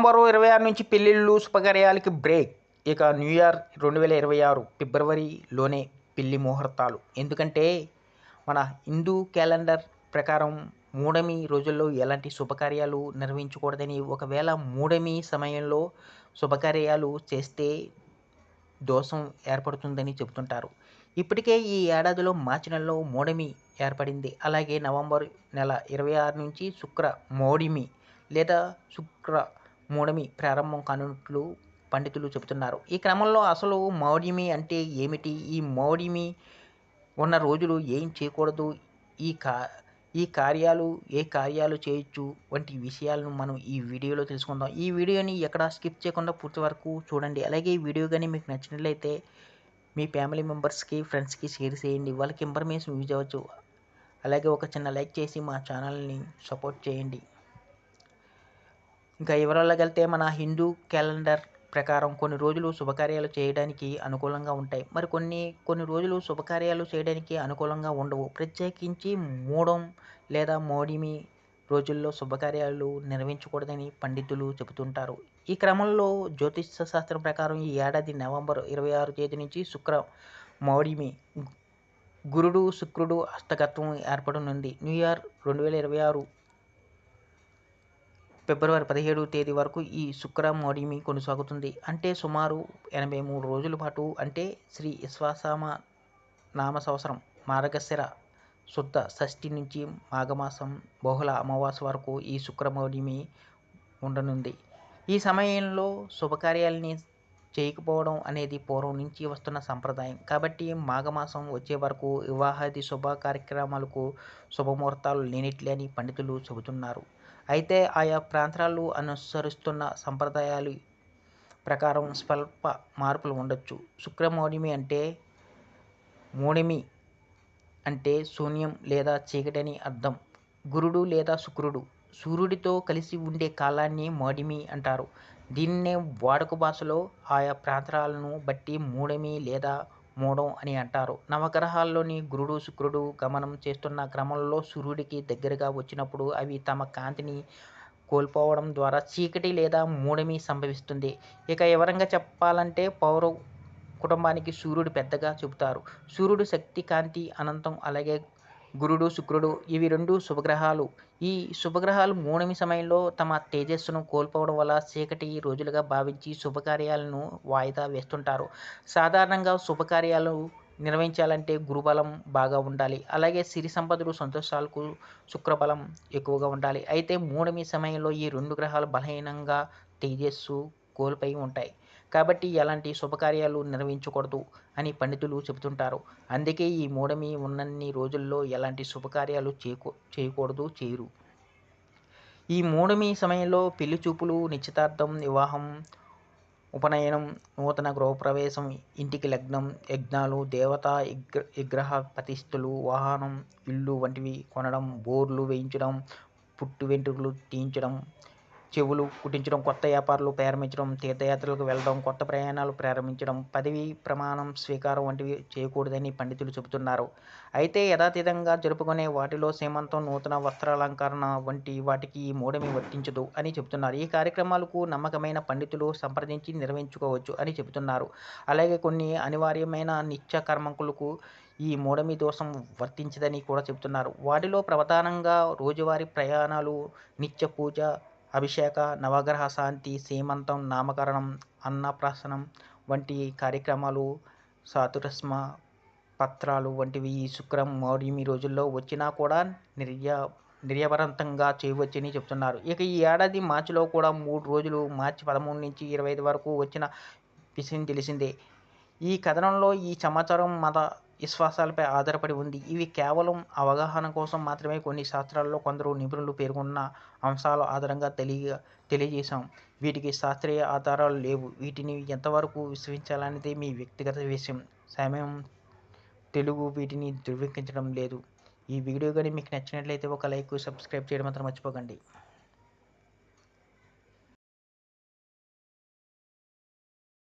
November ఇరవై ఆరు నుంచి పెళ్ళిళ్ళు శుభకార్యాలకి బ్రేక్. ఇక న్యూ ఇయర్ రెండు వేల ఇరవై ఆరు ఫిబ్రవరిలోనే పెళ్ళి ముహూర్తాలు. ఎందుకంటే మన హిందూ క్యాలెండర్ ప్రకారం మూడమి రోజుల్లో ఎలాంటి శుభకార్యాలు నిర్వహించకూడదని ఒకవేళ మూడమి సమయంలో శుభకార్యాలు చేస్తే దోషం ఏర్పడుతుందని చెబుతుంటారు. ఇప్పటికే ఈ ఏడాదిలో మార్చి నెలలో మోడమి ఏర్పడింది. అలాగే నవంబర్ నెల ఇరవై ఆరు నుంచి శుక్ర మోడిమి లేదా శుక్ర మూడమి ప్రారంభం కానున్నట్లు పండితులు చెబుతున్నారు. ఈ క్రమంలో అసలు మౌడిమి అంటే ఏమిటి? ఈ మౌడిమి ఉన్న రోజులు ఏం చేయకూడదు? ఈ కా ఈ కార్యాలు ఏ కార్యాలు చేయొచ్చు? వంటి విషయాలను మనం ఈ వీడియోలో తెలుసుకుందాం. ఈ వీడియోని ఎక్కడ స్కిప్ చేయకుండా పూర్తి వరకు చూడండి. అలాగే ఈ వీడియో కానీ మీకు నచ్చినట్లయితే మీ ఫ్యామిలీ మెంబర్స్కి ఫ్రెండ్స్కి షేర్ చేయండి. వాళ్ళకి ఇన్ఫర్మేషన్ యూజ్ అవ్వచ్చు. అలాగే ఒక చిన్న లైక్ చేసి మా ఛానల్ని సపోర్ట్ చేయండి. ఇంకా వివరాల్లోకి వెళ్తే మన హిందూ క్యాలెండర్ ప్రకారం కొన్ని రోజులు శుభకార్యాలు చేయడానికి అనుకూలంగా ఉంటాయి. మరి కొన్ని కొన్ని రోజులు శుభకార్యాలు చేయడానికి అనుకూలంగా ఉండవు. ప్రత్యేకించి మూడం లేదా మోడిమి రోజుల్లో శుభకార్యాలు నిర్వహించకూడదని పండితులు చెబుతుంటారు. ఈ క్రమంలో జ్యోతిష శాస్త్రం ప్రకారం ఈ ఏడాది నవంబర్ ఇరవై ఆరు తేదీ నుంచి శుక్ర మౌడిమి గురుడు శుక్రుడు హస్తగత్వం ఏర్పడనుంది. న్యూ ఇయర్ రెండు వేల ఇరవై ఆరు ఫిబ్రవరి పదిహేడు తేదీ వరకు ఈ శుక్రమోడిమి కొనసాగుతుంది. అంటే సుమారు ఎనభై మూడు రోజుల పాటు అంటే శ్రీ విశ్వాసామ నామ సంవత్సరం మార్గశిర శుద్ధ షష్ఠి నుంచి మాఘమాసం బహుళ అమావాస్య వరకు ఈ శుక్రమౌడిమి ఉండనుంది. ఈ సమయంలో శుభకార్యాలని చేయకపోవడం అనేది పూర్వం నుంచి వస్తున్న సంప్రదాయం. కాబట్టి మాఘమాసం వచ్చే వరకు వివాహాది శుభ కార్యక్రమాలకు శుభముహూర్తాలు లేనిట్లే అని పండితులు చెబుతున్నారు. అయితే ఆయా ప్రాంతాలు అనుసరిస్తున్న సంప్రదాయాలు ప్రకారం స్వల్ప మార్పులు ఉండొచ్చు. శుక్రమౌడిమి అంటే మూడిమి అంటే శూన్యం లేదా చీకటి అని అర్థం. గురుడు లేదా శుక్రుడు సూర్యుడితో కలిసి ఉండే కాలాన్ని మౌడిమి అంటారు. దీన్నే వాడుక భాషలో ఆయా ప్రాంతాలను బట్టి మూడమి లేదా మూడం అని అంటారు. నవగ్రహాల్లోని గురుడు శుక్రుడు గమనం చేస్తున్న క్రమంలో సూర్యుడికి దగ్గరగా వచ్చినప్పుడు అవి తమ కాంతిని కోల్పోవడం ద్వారా చీకటి లేదా మూడమి సంభవిస్తుంది. ఇక వివరంగా చెప్పాలంటే పౌర కుటుంబానికి సూర్యుడు పెద్దగా చెబుతారు. సూర్యుడు శక్తి కాంతి అనంతం అలాగే గురుడు శుక్రుడు ఇవి రెండు శుభగ్రహాలు. ఈ శుభగ్రహాలు మూడమి సమయంలో తమ తేజస్సును కోల్పోవడం వల్ల చీకటి రోజులుగా భావించి శుభకార్యాలను వాయిదా వేస్తుంటారు. సాధారణంగా శుభకార్యాలు నిర్వహించాలంటే గురుబలం బాగా ఉండాలి. అలాగే సిరి సంపదలు సంతోషాలకు శుక్రబలం ఎక్కువగా ఉండాలి. అయితే మూడమి సమయంలో ఈ రెండు గ్రహాలు బలహీనంగా తేజస్సు కోల్పోయి ఉంటాయి. కాబట్టి ఎలాంటి శుభకార్యాలు నిర్వహించకూడదు అని పండితులు చెబుతుంటారు. అందుకే ఈ మూడమి ఉన్నన్ని రోజుల్లో ఎలాంటి శుభకార్యాలు చేయకూ చేయకూడదు చేయరు. ఈ మూడమి సమయంలో పెళ్ళి చూపులు నిశ్చితార్థం వివాహం ఉపనయనం నూతన గృహప్రవేశం ఇంటికి లగ్నం యజ్ఞాలు దేవతా విగ్రహ ప్రతిష్ఠలు వాహనం ఇల్లు వంటివి కొనడం బోర్లు వేయించడం పుట్టు వెంట్రుకలు తీయించడం చెవులు కుట్టించడం కొత్త వ్యాపారాలు ప్రారంభించడం తీర్థయాత్రలకు వెళ్ళడం కొత్త ప్రయాణాలు ప్రారంభించడం పదవి ప్రమాణం స్వీకారం వంటివి చేయకూడదని పండితులు చెబుతున్నారు. అయితే యథాతథంగా జరుపుకునే వాటిలో సీమంతం నూతన వస్త్రాలంకరణ వంటి వాటికి ఈ మూడమి వర్తించదు అని చెబుతున్నారు. ఈ కార్యక్రమాలకు నమ్మకమైన పండితులు సంప్రదించి నిర్వహించుకోవచ్చు అని చెబుతున్నారు. అలాగే కొన్ని అనివార్యమైన నిత్య కర్మకులకు ఈ మూడమి దోషం వర్తించదని కూడా చెబుతున్నారు. వాటిలో ప్రధానంగా రోజువారీ ప్రయాణాలు నిత్య పూజ అభిషేక నవగ్రహ శాంతి సీమంతం నామకరణం అన్నప్రాసనం వంటి కార్యక్రమాలు సాతురస్మ పత్రాలు వంటివి ఈ శుక్రం మౌడిమి రోజుల్లో వచ్చినా కూడా నిర్య నిర్యవరంతంగా చేయవచ్చని చెప్తున్నారు ఇక ఈ ఏడాది మార్చిలో కూడా మూడు రోజులు మార్చి పదమూడు నుంచి ఇరవై ఐదు వరకు వచ్చిన విషయం తెలిసిందే. ఈ కథనంలో ఈ సమాచారం మత విశ్వాసాలపై ఆధారపడి ఉంది. ఇవి కేవలం అవగాహన కోసం మాత్రమే కొన్ని శాస్త్రాల్లో కొందరు నిపుణులు పేర్కొన్న అంశాల ఆధారంగా తెలియ తెలియజేశాం. వీటికి శాస్త్రీయ ఆధారాలు లేవు. వీటిని ఎంతవరకు విశ్వసించాలనేది మీ వ్యక్తిగత విషయం. సమయం తెలుగు వీటిని ధృవీకరించడం లేదు. ఈ వీడియో కానీ మీకు నచ్చినట్లయితే ఒక లైక్ సబ్స్క్రైబ్ చేయడం మాత్రం మర్చిపోకండి.